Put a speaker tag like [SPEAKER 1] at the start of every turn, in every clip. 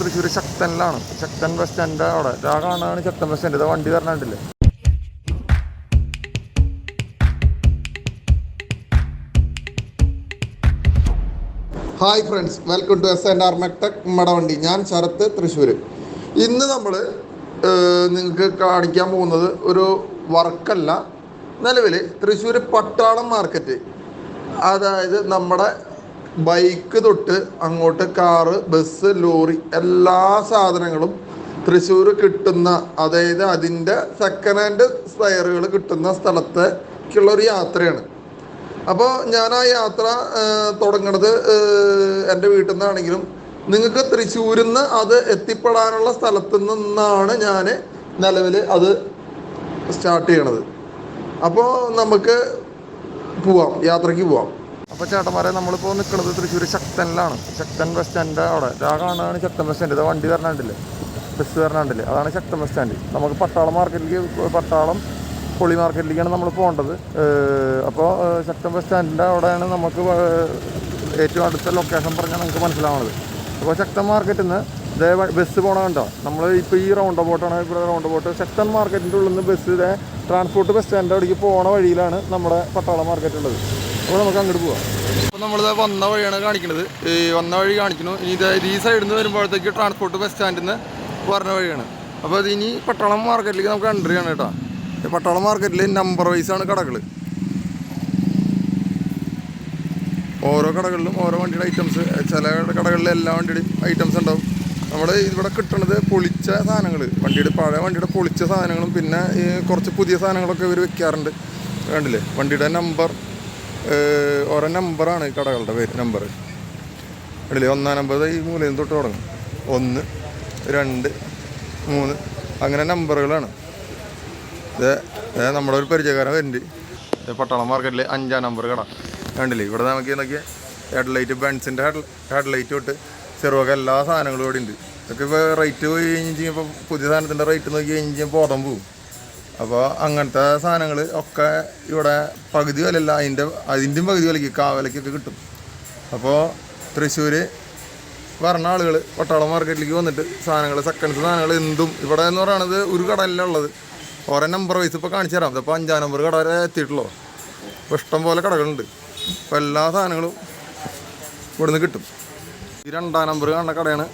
[SPEAKER 1] തൃശ്ശൂർ ശക്തനിലാണ്. Sakthan bus stand അവിടെ. ആ ശക്തൻ ബസ് സ്റ്റാൻഡ് വണ്ടി വരണണ്ടില്ലേ?
[SPEAKER 2] Hi friends welcome to S and R Mechtech മടവണ്ടി ഞാൻ ശരത്ത് തൃശ്ശൂർ ഇന്ന് നമ്മൾ നിങ്ങൾക്ക് കാണിക്കാൻ പോകുന്നത് ഒരു വർക്കല്ല. നിലവിൽ തൃശ്ശൂർ പട്ടാളം മാർക്കറ്റ് അതായത് നമ്മുടെ ബൈക്ക് തൊട്ട് അങ്ങോട്ട് കാറ് ബസ് ലോറി എല്ലാ സാധനങ്ങളും തൃശ്ശൂർ കിട്ടുന്ന അതായത് അതിന്റെ സെക്കൻഡ് ഹാൻഡ് ടയറുകൾ കിട്ടുന്ന സ്ഥലത്തേക്കുള്ള ഒരു യാത്രയാണ്. അപ്പോൾ ഞാൻ ആ യാത്ര തുടങ്ങണത് എന്റെ വീട്ടിൽ നിന്നാണെങ്കിലും നിങ്ങൾക്ക് തൃശ്ശൂരിൽ നിന്ന് അത് എത്തിപ്പെടാനുള്ള സ്ഥലത്തു നിന്നാണ് ഞാൻ നിലവിൽ അത് സ്റ്റാർട്ട് ചെയ്യണത്. അപ്പോൾ നമുക്ക് പോവാം യാത്രയ്ക്ക് പോവാം.
[SPEAKER 1] അപ്പോൾ ചേട്ടന്മാരെ നമ്മളിപ്പോൾ നിൽക്കുന്നത് തൃശ്ശൂർ ശക്തനിലാണ്. ശക്തൻ ബസ് സ്റ്റാൻഡ് അവിടെ. കാണാനാണ് ശക്തൻ ബസ് സ്റ്റാൻഡ് വണ്ടി വരണണ്ടില്ലേ? ബസ് വരണണ്ടില്ലേ? അതാണ് ശക്തൻ ബസ് സ്റ്റാൻഡ് നമുക്ക് പട്ടാളം മാർക്കറ്റിലേക്ക് പട്ടാളം പൊളി മാർക്കറ്റിലേക്കാണ് നമ്മൾ പോകേണ്ടത്. അപ്പോൾ ശക്തൻ ബസ് സ്റ്റാൻഡിന്റെ അവിടെയാണ് നമുക്ക് ഏറ്റവും അടുത്ത ലൊക്കേഷൻ പറഞ്ഞാൽ നമുക്ക് മനസ്സിലാവുന്നത്. അപ്പോൾ ശക്തൻ മാർക്കറ്റിൽ നിന്ന് ഇതേ ബസ് പോകണ കണ്ടോ? നമ്മൾ ഇപ്പോൾ ഈ റൗണ്ട് ബോട്ടാണ് ഇവിടെ റൗണ്ട് ബോട്ട് ശക്തൻ മാർക്കറ്റിന്റെ ഉള്ളിൽ നിന്ന് ബസ് ഇതേ ട്രാൻസ്പോർട്ട് ബസ് സ്റ്റാൻഡ് അവിടേക്ക് പോണ വഴിയിലാണ് നമ്മുടെ പട്ടാളം മാർക്കറ്റ് ഉള്ളത്. അപ്പോൾ നമുക്ക് അങ്ങോട്ട് പോവാം. അപ്പോൾ നമ്മളിത് വന്ന വഴിയാണ് കാണിക്കുന്നത് ഈ വന്ന വഴി കാണിക്കുന്നു. ഇനി ഇത് ഈ സൈഡിൽ നിന്ന് വരുമ്പോഴത്തേക്ക് ട്രാൻസ്പോർട്ട് ബസ് സ്റ്റാൻഡിൽ നിന്ന് പറഞ്ഞ വഴിയാണ്. അപ്പോൾ അത് ഇനി പട്ടാളം മാർക്കറ്റിലേക്ക് നമുക്ക് എൻട്രി ആണ് കേട്ടോ. പട്ടാളം മാർക്കറ്റിൽ നമ്പർ വൈസാണ് കടകൾ ഓരോ കടകളിലും ഓരോ വണ്ടിയുടെ ഐറ്റംസ് ചില കടകളിൽ എല്ലാ വണ്ടിയുടെയും ഐറ്റംസ് ഉണ്ടാവും. നമ്മൾ ഇവിടെ കിട്ടണത് പൊളിച്ച സാധനങ്ങൾ വണ്ടിയുടെ പഴയ വണ്ടിയുടെ പൊളിച്ച സാധനങ്ങളും പിന്നെ കുറച്ച് പുതിയ സാധനങ്ങളൊക്കെ ഇവർ വെക്കാറുണ്ട്. കണ്ടില്ലേ? വണ്ടിയുടെ നമ്പർ ഓരോ നമ്പറാണ് കടകളുടെ പേര് നമ്പർ കണ്ടില്ലേ ഒന്നാം നമ്പർ ഈ മൂലയിൽ തൊട്ട് തുടങ്ങും. ഒന്ന് രണ്ട് മൂന്ന് അങ്ങനെ നമ്പറുകളാണ്. ഇത് നമ്മുടെ ഒരു പരിചയക്കാരൻ വരുന്നുണ്ട്. പട്ടാളം മാർക്കറ്റിലെ അഞ്ചാം നമ്പർ കട. കണ്ടില്ലേ? ഇവിടെ നമുക്ക് നോക്കിയാൽ ഹെഡ് ലൈറ്റ് ബെൻസിന്റെ ഹെഡ് ഹെഡ് ലൈറ്റ് തൊട്ട് ചെറുവൊക്കെ എല്ലാ സാധനങ്ങളും ഇവിടെ ഉണ്ട് ഇതൊക്കെ ഇപ്പോൾ റേറ്റ് പോയി കഴിഞ്ഞ് ഇപ്പോൾ പുതിയ സാധനത്തിന്റെ റേറ്റ് നോക്കി കഴിഞ്ഞ് ബോധം പോവും. അപ്പോൾ അങ്ങനത്തെ സാധനങ്ങൾ ഒക്കെ ഇവിടെ പകുതി വിലയല്ല അതിന്റെ അതിന്റെയും പകുതി വിലയ്ക്ക് കാവലയ്ക്കൊക്കെ കിട്ടും. അപ്പോൾ തൃശ്ശൂർ വരണ ആളുകൾ പട്ടാളം മാർക്കറ്റിലേക്ക് വന്നിട്ട് സാധനങ്ങൾ സെക്കൻഡ് സാധനങ്ങൾ എന്തും ഇവിടെ എന്ന് പറയുന്നത് ഒരു കടയല്ല ഉള്ളത്. ഓരോ നമ്പർ വൈസ് ഇപ്പോൾ കാണിച്ചു തരാം. ഇതിപ്പോൾ അഞ്ചാം നമ്പർ കട വരെ എത്തിയിട്ടുള്ളൂ. അപ്പോൾ ഇഷ്ടം പോലെ കടകളുണ്ട്. അപ്പോൾ എല്ലാ സാധനങ്ങളും ഇവിടുന്ന് കിട്ടും. ഈ രണ്ടാം നമ്പർ കാണുന്ന കടയാണ്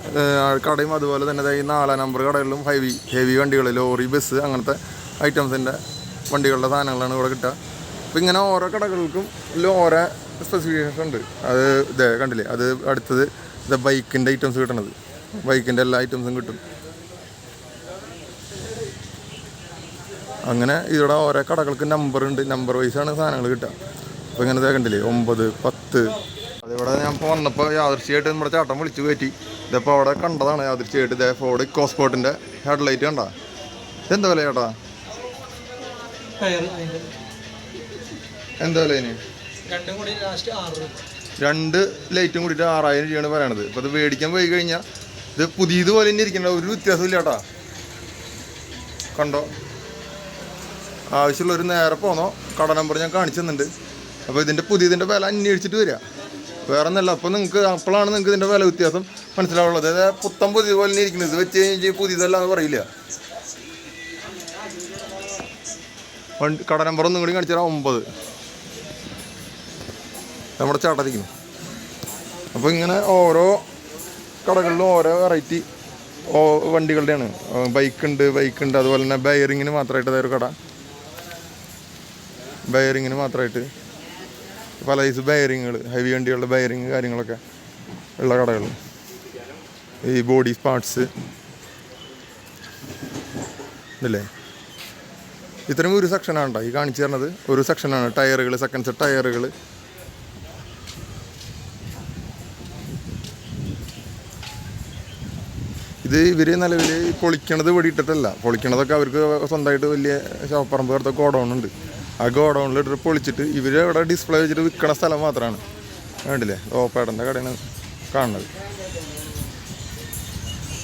[SPEAKER 1] കടയും അതുപോലെ തന്നെ ഈ നാലാം നമ്പർ കടകളിലും ഹെവി ഹെവി വണ്ടികൾ ലോറി ബസ് അങ്ങനത്തെ ഐറ്റംസിന്റെ വണ്ടികളുടെ സാധനങ്ങളാണ് ഇവിടെ കിട്ടുക. അപ്പോൾ ഇങ്ങനെ ഓരോ കടകൾക്കും ഓരോ സ്പെസിഫിക്കേഷൻ ഉണ്ട്. അത് ഇതേ കണ്ടില്ലേ? അത് അടുത്തത് ഇത് ബൈക്കിന്റെ ഐറ്റംസ് കിട്ടണത്. ബൈക്കിന്റെ എല്ലാ ഐറ്റംസും കിട്ടും. അങ്ങനെ ഇവിടെ ഓരോ കടകൾക്ക് നമ്പർ ഉണ്ട്. നമ്പർ വൈസാണ് സാധനങ്ങൾ കിട്ടുക. അപ്പോൾ ഇങ്ങനെ കണ്ടില്ലേ? ഒമ്പത് പത്ത്. അതിവിടെ ഞാൻ ഇപ്പോൾ വന്നപ്പോൾ യാദൃശ്യമായിട്ട് നമ്മുടെ ചേട്ടൻ വിളിച്ചു കയറ്റി. ഇതിപ്പോൾ അവിടെ കണ്ടതാണ് യാദൃശ്യമായിട്ട് ഇതേ ഫോർഡ് ഇക്കോസ്പോർട്ടിന്റെ ഹെഡ്ലൈറ്റ് കണ്ട? എന്താ വില ചേട്ടാ?
[SPEAKER 3] അതിന്റെ.
[SPEAKER 1] എന്താ വില ഇനി?
[SPEAKER 3] രണ്ടും കൂടി ലാസ്റ്റ് ആറ് രൂപ.
[SPEAKER 1] രണ്ട് ലൈറ്റും കൂടിയിട്ട് ആറായിരം രൂപയാണ് പറയണത്. ഇപ്പൊ അത് മേടിക്കാൻ പോയി കഴിഞ്ഞാൽ ഇത് പുതിയതുപോലെ തന്നെ ഇരിക്കണ്ട ഒരു വ്യത്യാസമില്ല കേട്ടാ. കണ്ടോ? ആവശ്യമുള്ളൊരു നേരെ പോന്നോ. കട നമ്പർ ഞാൻ കാണിച്ചു തന്നിട്ടുണ്ട്. അപ്പോൾ ഇതിന്റെ പുതിയതിന്റെ വില അന്വേഷിച്ചിട്ട് വരിക. വേറെ ഒന്നല്ല അപ്പോൾ നിങ്ങൾക്ക് അപ്പോഴാണ് നിങ്ങൾക്ക് ഇതിന്റെ വില വ്യത്യാസം മനസ്സിലാവുള്ളത്. അതായത് പുത്തം പുതിയ പോലെ തന്നെ ഇരിക്കുന്നത് ഇത് വെച്ച് കഴിഞ്ഞാൽ പുതിയതല്ല എന്ന് പറയില്ല. വണ്ടി കട നമ്പർ ഒന്നും കൂടി കാണിച്ചു തരാം ഒമ്പത്. നമ്മുടെ ചേട്ടരിക്കുന്നു അപ്പോൾ ഇങ്ങനെ ഓരോ കടകളിലും ഓരോ വെറൈറ്റി ഓ വണ്ടികളുടെയാണ്. ബൈക്ക് ഉണ്ട് ബൈക്ക് ഉണ്ട്. അതുപോലെ തന്നെ ബയറിങ്ങിന് മാത്രമായിട്ട് അതൊരു കട. ബയറിങ്ങിന് മാത്രമായിട്ട് പല സൈസ് ബയറിങ്ങുകൾ ഹെവി വണ്ടികളുടെ ബയറിങ് കാര്യങ്ങളൊക്കെ ഉള്ള കടകൾ ഈ ബോഡി പാർട്സ് ഇല്ലേ? ഇത്രയും ഒരു സെക്ഷനാണ് കേട്ടോ ഈ കാണിച്ചു തരണത് ഒരു സെക്ഷനാണ് ടയറുകൾ സെക്കൻഡ് സെറ്റ് ടയറുകൾ. ഇത് ഇവർ നിലവിൽ പൊളിക്കണത് വെടിയിട്ടിട്ടല്ല. പൊളിക്കണതൊക്കെ അവർക്ക് സ്വന്തമായിട്ട് വലിയ ഷോപ്പറമ്പ് അടുത്ത ഗോഡൗൺ ഉണ്ട്. ആ ഗോഡൗണിൽ ഇട്ടിട്ട് പൊളിച്ചിട്ട് ഇവർ അവിടെ ഡിസ്പ്ലേ വെച്ചിട്ട് വിൽക്കണ സ്ഥലം മാത്രമാണ് വേണ്ടില്ലേ ഓപ്പേടന്റെ കടയാണ് കാണുന്നത്.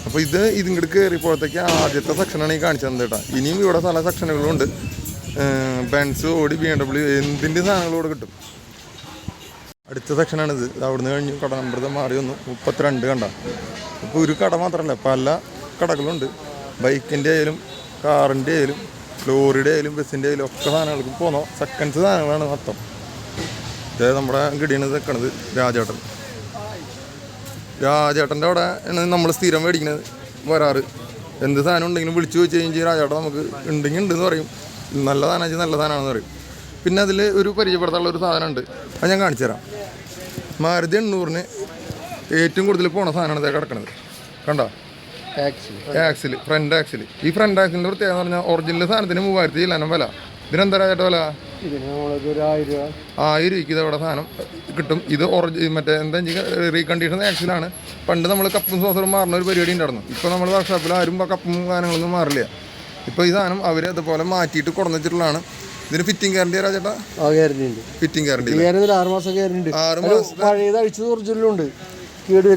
[SPEAKER 1] അപ്പോൾ ഇത് ഇതിങ്ങോട്ട് കയറിയപ്പോഴത്തേക്ക് ആദ്യത്തെ സെക്ഷനാണ് ഈ കാണിച്ചു തന്നത് കേട്ടോ. ഇനിയും ഇവിടെ പല സെക്ഷനുകളുണ്ട്. Benz Audi B M W എന്തിന്റെ സാധനങ്ങളും ഇവിടെ കിട്ടും? അടുത്ത സെക്ഷനാണിത്. അവിടുന്ന് കഴിഞ്ഞ് കട നമ്പർ മാറി വന്നു. മുപ്പത്തിരണ്ട് കണ്ട. ഇപ്പോൾ ഒരു കട മാത്രമല്ല പല കടകളുണ്ട്. ബൈക്കിന്റെ ആയാലും കാറിന്റെ ആയാലും ലോറിയുടെ ആയാലും ബസ്സിന്റെ ആയാലും ഒക്കെ സാധനങ്ങൾക്ക് പോന്നോ. സെക്കൻഡ്സ് സാധനങ്ങളാണ് മൊത്തം. ഇത് നമ്മുടെ ഗഡിയാണ് നിൽക്കണത് രാജേട്ടൻ. രാജേട്ടന്റെ അവിടെ ആണ് നമ്മൾ സ്ഥിരം മേടിക്കുന്നത് വരാറ്. എന്ത് സാധനം ഉണ്ടെങ്കിലും വിളിച്ചു വെച്ച് കഴിഞ്ഞാൽ രാജേട്ടൻ നമുക്ക് ഉണ്ടെങ്കിൽ ഉണ്ടെന്ന് പറയും. നല്ല സാധനം നല്ല സാധനമാണെന്ന് പറയും. പിന്നെ അതിൽ ഒരു പരിചയപ്പെടുത്താനുള്ള ഒരു സാധനമുണ്ട് അത് ഞാൻ കാണിച്ചു തരാം. മാരുതി എണ്ണൂറിന് ഏറ്റവും കൂടുതൽ പോണ സാധനമാണ് ഇതേ കിടക്കുന്നത് കണ്ടോ? ആക്സിൽ. Front axle. ഈ ഫ്രണ്ട് ആക്സിലിന്റെ പ്രത്യേകത എന്ന് പറഞ്ഞാൽ ഒറിജിനൽ സാധനത്തിന് മൂവായിരത്തി ചില്ലാനം വില. ഇതിനെന്താ
[SPEAKER 4] ഒരു ആയിരം രൂപ.
[SPEAKER 1] ആയിരം രൂപയ്ക്ക് ഇതവിടെ സാധനം കിട്ടും. ഇത് ഒറിജി മറ്റേ എന്താ റീകണ്ടീഷൻ ആക്സിലാണ് പണ്ട് നമ്മൾ കപ്പും സോസറും മാറുന്ന ഒരു പരിപാടി ഉണ്ടായിരുന്നു. ഇപ്പോൾ നമ്മൾ വർക്ക്ഷോപ്പിൽ ആരും കപ്പും സാധനങ്ങളൊന്നും മാറില്ല. ഇപ്പോൾ ഈ സാധനം അവർ അതുപോലെ മാറ്റിയിട്ട് കുറഞ്ഞിട്ടുള്ളതാണ് ഇതിന് ഫിറ്റിംഗ് ഗ്യാരണ്ടി രാജേട്ടാ
[SPEAKER 4] ആ ഗ്യാരണ്ടി ഉണ്ട്.
[SPEAKER 1] ഫിറ്റിംഗ് ഗ്യാരണ്ടി
[SPEAKER 4] ഗ്യാരണ്ടി ആറ് മാസം ഗ്യാരണ്ടി ഉണ്ട്.
[SPEAKER 1] ആറ്
[SPEAKER 4] മാസം
[SPEAKER 1] മാസത്തെ
[SPEAKER 4] പഴയത് അഴിച്ചത് ഒറിജിനലും ഉണ്ട്. കേട്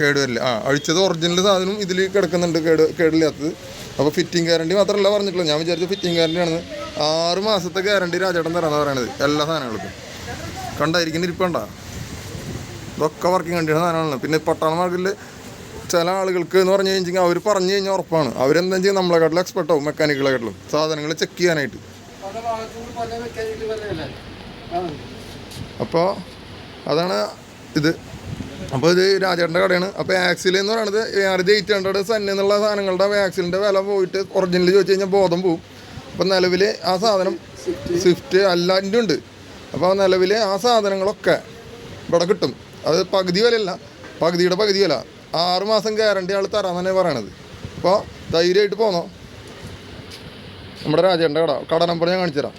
[SPEAKER 1] കേടുവരില്ല ആ അഴിച്ചത് ഒറിജിനൽ സാധനം ഇതിൽ കിടക്കുന്നുണ്ട്. കേട് കേടില്ലാത്തത്. അപ്പോൾ ഫിറ്റിംഗ് ഗ്യാരണ്ടി മാത്രമല്ല പറഞ്ഞിട്ടുള്ളൂ ഞാൻ വിചാരിച്ചു ഫിറ്റിംഗ് ഗ്യാരണ്ടി ആണെന്ന്. ആറ് മാസത്തെ ഗ്യാരണ്ടി രാജേട്ടൻ തരാന്ന് പറയണത്. എല്ലാ സാധനങ്ങൾക്കും. കണ്ടായിരിക്കുന്ന ഇരിപ്പണ്ട ഇതൊക്കെ വർക്കിംഗ് കണ്ടിയുടെ സാധനമാണ് പിന്നെ പട്ടാള മാർക്കിൽ ചില ആളുകൾക്ക് എന്ന് പറഞ്ഞു കഴിഞ്ഞാൽ അവർ പറഞ്ഞു കഴിഞ്ഞാൽ ഉറപ്പാണ്. അവരെന്താ ചെയ്യുക? നമ്മളെക്കാട്ടിലും എക്സ്പെർട്ട് ആവും മെക്കാനിക്കുകളെക്കാട്ടിലും സാധനങ്ങൾ ചെക്ക് ചെയ്യാനായിട്ട്. അപ്പോൾ അതാണ് ഇത്. അപ്പോൾ ഇത് രാജേട്ടന്റെ കടയാണ്. അപ്പോൾ ആക്സിൽ എന്ന് പറയുന്നത് ഇത് എയ്റ്റ് ഹൺഡ്രഡ് സന്നെന്നുള്ള എന്നുള്ള സാധനങ്ങളുടെ ആക്സിലിന്റെ വില പോയിട്ട് ഒറിജിനൽ ചോദിച്ചു കഴിഞ്ഞാൽ ബോധം പോവും. അപ്പോൾ നിലവിൽ ആ സാധനം സ്വിഫ്റ്റ് അല്ലാന്റെ ഉണ്ട്. അപ്പോൾ നിലവിൽ ആ സാധനങ്ങളൊക്കെ ഇവിടെ കിട്ടും. അത് പകുതി വിലയല്ല. പകുതിയുടെ പകുതി വില. ആറ് മാസം ഗ്യാരണ്ടി ആൾ തരാൻ തന്നെ പറയണത്. അപ്പോൾ ധൈര്യമായിട്ട് പോന്നോ. നമ്മുടെ രാജേണ്ട കട. കട നമ്പർ ഞാൻ കാണിച്ചു തരാം.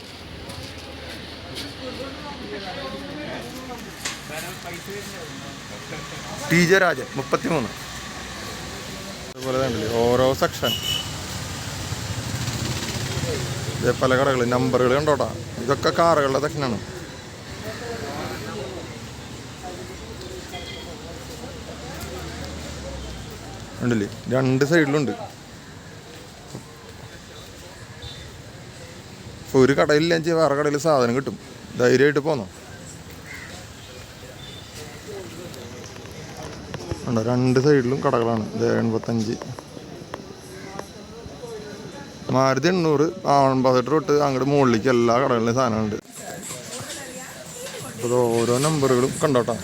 [SPEAKER 1] ടി ജെ രാജൻ മുപ്പത്തി മൂന്ന് അതുപോലെ ഓരോ സെക്ഷൻ പല കടകൾ നമ്പറുകൾ കണ്ടോട്ടാ ഇതൊക്കെ കാറുകളുടെ സെക്ഷനാണ് ഉണ്ടല്ലേ രണ്ട് സൈഡിലുണ്ട്. ഇപ്പോൾ ഒരു കടയിലില്ലെങ്കിൽ വേറെ കടയിൽ സാധനം കിട്ടും. ധൈര്യമായിട്ട് പോന്നോ? ഉണ്ടോ രണ്ട് സൈഡിലും കടകളാണ്. എൺപത്തഞ്ച്. മാരുതി എണ്ണൂറ് ആവൺപാസറ്റ് തൊട്ട് അങ്ങോട്ട് മുകളിലേക്ക് എല്ലാ കടകളിലും സാധനമുണ്ട് അപ്പോൾ ഓരോ നമ്പറുകളും കണ്ടോട്ടാ.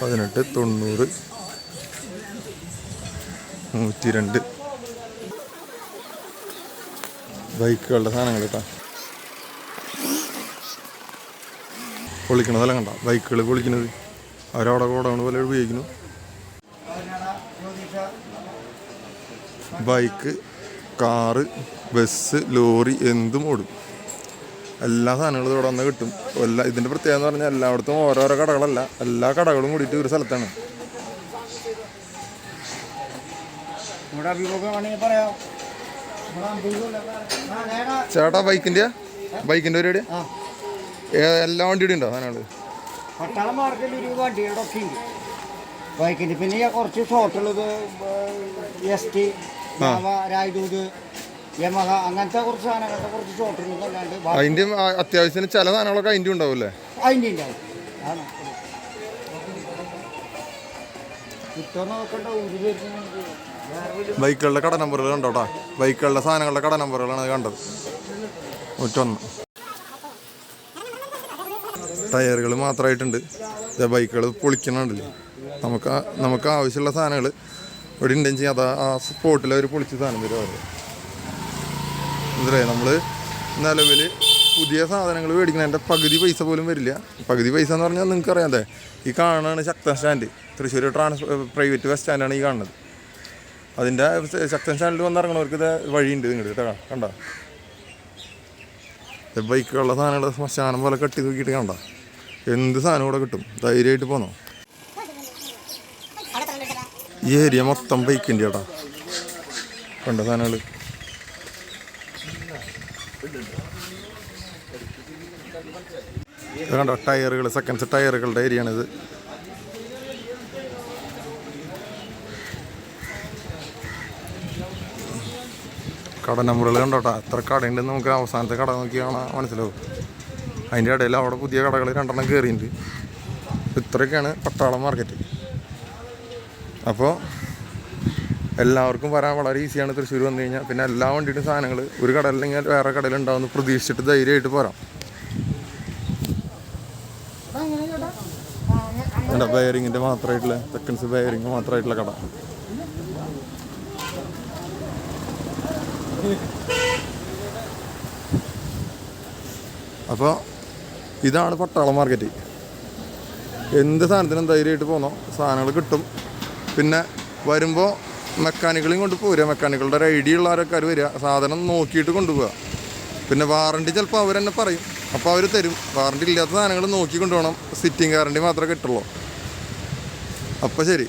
[SPEAKER 1] പതിനെട്ട് തൊണ്ണൂറ് നൂറ്റി രണ്ട് ബൈക്കുകളുടെ സാധനങ്ങൾ കേട്ടോ. പൊളിക്കണതെല്ലാം കണ്ട? ബൈക്കുകൾ പൊളിക്കുന്നത് അവരവിടെ കൂടെ പോലെ ഉപയോഗിക്കുന്നു. ബൈക്ക് കാറ് ബസ് ലോറി എന്തും ഓടും. എല്ലാ സാധനങ്ങളും ഇവിടെ വന്ന് കിട്ടും. എല്ലാ ഇതിന്റെ പ്രത്യേകത എന്ന് പറഞ്ഞാൽ എല്ലായിടത്തും ഓരോരോ കടകളല്ല. എല്ലാ കടകളും കൂടിയിട്ട് ഒരു സ്ഥലത്താണ്. ചേട്ടാ ബൈക്കിന്റെ ബൈക്കിന്റെ പരിപാടി? എല്ലാ വണ്ടിയുടെ ഉണ്ടോ സാധനങ്ങൾ
[SPEAKER 4] പട്ടാളം മാർക്കറ്റിൽ ഒരു വണ്ടിയുടെ ഒക്കെ ഉണ്ട്. ബൈക്കിന്റെ പിന്നെ കുറച്ച് ഷോർട്ടുള്ളത് എസ് ടി രായ്ദൂത് യമഹ അങ്ങനത്തെ കുറച്ച് സാധനങ്ങളുടെ കുറച്ച് അല്ലാണ്ട് ബാക്കി
[SPEAKER 1] അത്യാവശ്യത്തിന് ചില സാധനങ്ങളൊക്കെ അതിന്റെ ഉണ്ടാവില്ലേ
[SPEAKER 4] ഉണ്ടാവും. വല്ല
[SPEAKER 1] ബൈക്കുകളുടെ കട നമ്പറുകൾ കണ്ടോട്ടാ ബൈക്കുകളുടെ സാധനങ്ങളുടെ കട നമ്പറുകളാണ് അത് കണ്ടത്. നൂറ്റൊന്ന്. ടയറുകൾ മാത്രമായിട്ടുണ്ട്. ബൈക്കുകൾ പൊളിക്കണുണ്ടല്ലേ? നമുക്ക് നമുക്ക് ആവശ്യമുള്ള സാധനങ്ങൾ ഇവിടെ ഉണ്ടെങ്കിൽ അത് ആ സ്പോട്ടിൽ അവർ പൊളിച്ച് സാധനം തരും അവർ മനസ്സിലായി? നമ്മൾ നിലവിൽ പുതിയ സാധനങ്ങൾ മേടിക്കുന്നതിന്റെ പകുതി പൈസ പോലും വരില്ല. പകുതി പൈസ എന്ന് പറഞ്ഞാൽ നിങ്ങൾക്ക് അറിയാതെ ഈ കാണാണ് ശക്തൻ സ്റ്റാൻഡ് തൃശ്ശൂർ ട്രാൻസ് പ്രൈവറ്റ് ബസ് സ്റ്റാൻഡാണ് ഈ കാണുന്നത്. അതിന്റെ ശക്തൻ സ്റ്റാൻഡിൽ വന്നിറങ്ങണവർക്ക് ഇത് വഴിയുണ്ട് നിങ്ങളുടെ കേട്ടോ കണ്ട? ബൈക്കുള്ള സാധനങ്ങൾ ശ്മശാനം പോലെ കെട്ടി തൂക്കിയിട്ട് കണ്ട? എന്ത് സാധനം കൂടെ കിട്ടും? ധൈര്യമായിട്ട് പോന്നോ? ഈ ഏരിയ മൊത്തം ബൈക്കിന്റെ ചേട്ടാ കണ്ട സാധനങ്ങൾ കണ്ടോ? ടയറുകൾ സെക്കൻഡ്സ് ടയറുകളുടെ ഏരിയയാണിത്. കട നമ്പറുകൾ കണ്ടോട്ടാ? എത്ര കടയുണ്ടെന്ന് നമുക്ക് അവസാനത്തെ കട നോക്കി കാണാൻ മനസ്സിലാവും? അതിന്റെ ഇടയിൽ അവിടെ പുതിയ കടകൾ രണ്ടെണ്ണം കയറിയിട്ടുണ്ട് ഇത്രയൊക്കെയാണ് പട്ടാളം മാർക്കറ്റ് അപ്പോൾ എല്ലാവർക്കും വരാൻ വളരെ ഈസിയാണ്. തൃശ്ശൂർ വന്നു കഴിഞ്ഞാൽ പിന്നെ എല്ലാ വണ്ടിയുടെ സാധനങ്ങൾ ഒരു കടയിലെങ്കിൽ വേറെ കടയിലുണ്ടാവുമെന്ന് പ്രതീക്ഷിച്ചിട്ട് ധൈര്യമായിട്ട് പോരാം. എന്താ ബയറിങ്ങിന്റെ മാത്രമായിട്ടുള്ള സെക്കൻഡ്സ് ബയറിങ് മാത്രമായിട്ടുള്ള കട. അപ്പോൾ ഇതാണ് പട്ടാളം മാർക്കറ്റ്. എന്ത് സാധനത്തിനും ധൈര്യമായിട്ട് പോന്നോ? സാധനങ്ങൾ കിട്ടും. പിന്നെ വരുമ്പോൾ മെക്കാനിക്കളെയും കൊണ്ട് പോരുക മെക്കാനിക്കളുടെ ഒരു ഐഡിയ ഉള്ള ആൾക്കാർ വരിക സാധനം നോക്കിയിട്ട് കൊണ്ടുപോവുക പിന്നെ വാറണ്ടി ചിലപ്പോൾ അവർ തന്നെ പറയും. അപ്പോൾ അവർ തരും. വാറണ്ടി ഇല്ലാത്ത സാധനങ്ങൾ നോക്കി കൊണ്ടുപോകണം. സിറ്റിംഗ് ഗ്യാരണ്ടി മാത്രമേ കിട്ടുള്ളൂ. അപ്പോൾ ശരി.